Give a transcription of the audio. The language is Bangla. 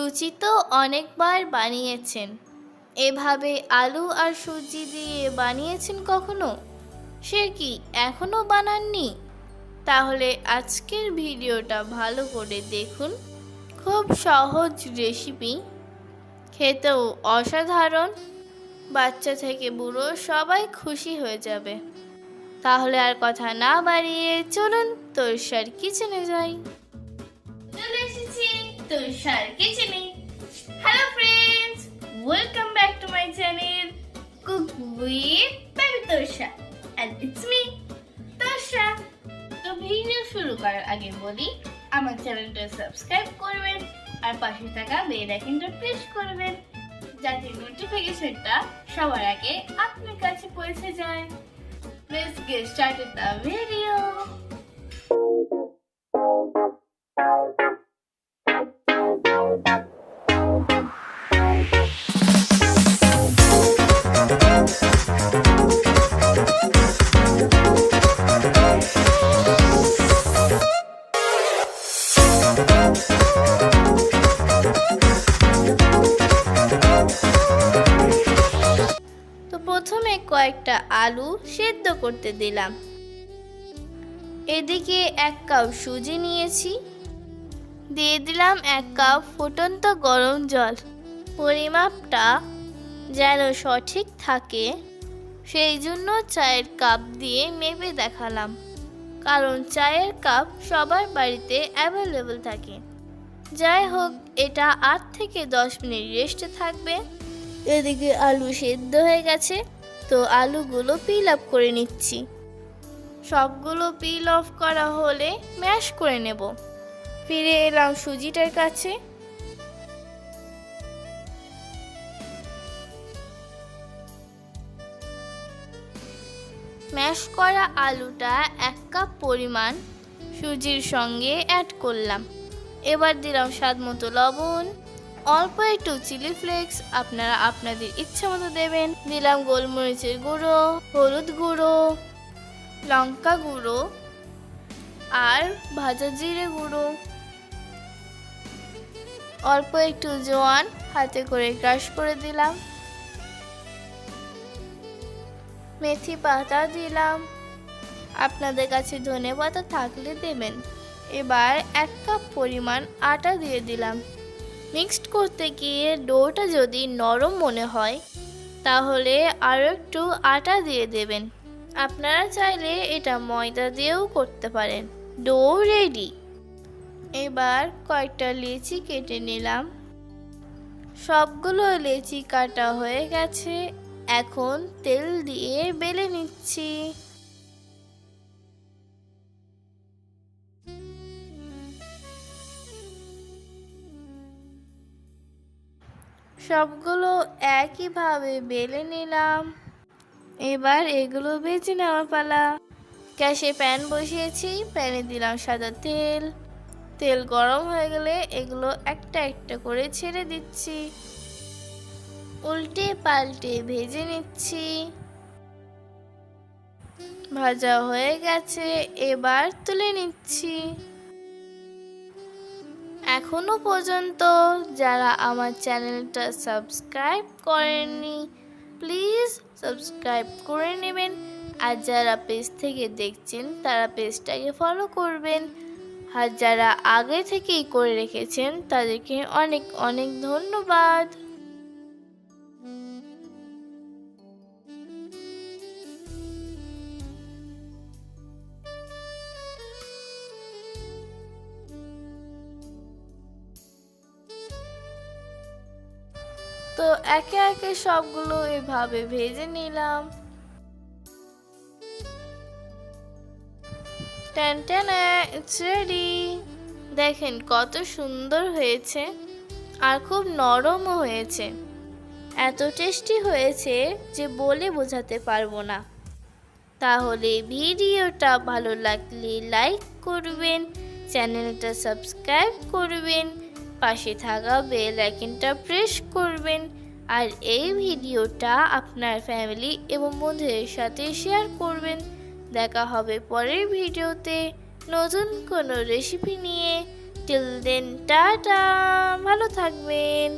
লুচি তো অনেকবার বানিয়েছেন। এভাবে আলু আর সুজি দিয়ে বানিয়েছেন কখনো? সে কি এখনও বানাননি? তাহলে আজকের ভিডিওটা ভালো করে দেখুন। খুব সহজ রেসিপি। খেতেও অসাধারণ। বাচ্চা থেকে বুড়ো সবাই খুশি হয়ে যাবে। তাহলে আর কথা না বাড়িয়ে চলুন তোর তোরসার কিচেনে যাই। তোরসার কিচেনে hello friends welcome back to my channel cook with baby Torsha and it's me Torsha তো ভিডিও শুরু করার আগে বলি, আমার চ্যানেলটা সাবস্ক্রাইব করবেন, আর পাশে থাকা বেল আইকনটা প্রেস করবেন, যাতে নোটিফিকেশনটা সবার আগে আপনার কাছে পৌঁছে যায়। Let's get started the video. প্রথমে কয়েকটা আলু সেদ্ধ করতে দিলাম। এদিকে এক কাপ সুজি নিয়েছি। দিয়ে দিলাম এক কাপ ফুটন্ত গরম জল। পরিমাপটা যেন সঠিক থাকে, সেই জন্য চায়ের কাপ দিয়ে মেপে দেখালাম। কারণ চায়ের কাপ সবার বাড়িতে অ্যাভেলেবল থাকে। যাই হোক, এটা আট থেকে দশ মিনিট রেস্টে থাকবে। এদিকে আলু সেদ্ধ হয়ে গেছে, তো আলুগুলো পিল আপ করে নিচ্ছি। সবগুলো পিল অফ করা হলে ম্যাশ করে নেব। ফিরে এলাম সুজিটার কাছে। ম্যাশ করা আলুটা এক কাপ পরিমাণ সুজির সঙ্গে অ্যাড করলাম। এবার দিলাম স্বাদ মতো লবণ। অল্প একটু চিলি ফ্লেক্স আপনারা আপনাদের ইচ্ছে মতো দেবেন। দিলাম গোলমরিচের গুঁড়ো, হলুদ গুঁড়ো, লঙ্কা গুঁড়ো আর ভাজা জিরে গুঁড়ো। অল্প একটু জোয়ান হাতে করে ক্রাশ করে দিলাম। মেথি পাতা দিলাম। আপনাদের কাছে ধনে পাতা থাকলে দেবেন। এবার এক কাপ পরিমাণ আটা দিয়ে দিলাম। মিক্সড করতে গিয়ে ডোটা যদি নরম মনে হয়, তাহলে আরও একটু আটা দিয়ে দেবেন। আপনারা চাইলে এটা ময়দা দিয়েও করতে পারেন। Dough ready. এবার কয়েকটা লেচি কেটে নিলাম। সবগুলো লেচি কাটা হয়ে গেছে। এখন তেল দিয়ে বেলে নিচ্ছি। সবগুলো একইভাবে বেলে নিলাম। এবার এগুলো বেছে নেওয়ার পালা। গ্যাসে প্যান বসিয়েছি, প্যানে দিলাম সাদা তেল। তেল গরম হয়ে গেলে এগুলো একটা একটা করে ছেড়ে দিচ্ছি। উল্টে পাল্টে ভেজে নিচ্ছি। ভাজা হয়ে গেছে, এবার তুলে নিচ্ছি। এখনও পর্যন্ত যারা আমার চ্যানেলটা সাবস্ক্রাইব করেননি, প্লিজ সাবস্ক্রাইব করে নেবেন। আর যারা পেজ থেকে দেখছেন, তারা পেজটাকে ফলো করবেন। আর যারা আগে থেকেই করে রেখেছেন, তাদেরকে অনেক অনেক ধন্যবাদ। তো একে একে সবগুলো এভাবে ভেজে নিলাম। টেন টেন ইটস রেডি দেখেন কত সুন্দর হয়েছে আর খুব নরমও হয়েছে। এত টেস্টি হয়েছে যে বলে বোঝাতে পারব না। তাহলে ভিডিওটা ভালো লাগলে লাইক করবেন, চ্যানেলটা সাবস্ক্রাইব করবেন পাশে থাকা বেল আইকনটা প্রেস করবেন আর এই ভিডিওটা আপনার ফ্যামিলি এবং বন্ধুদের সাথে শেয়ার করবেন। দেখা হবে পরের ভিডিওতে নতুন কোনো রেসিপি নিয়ে। টিল দেন টাটা, ভালো থাকবেন।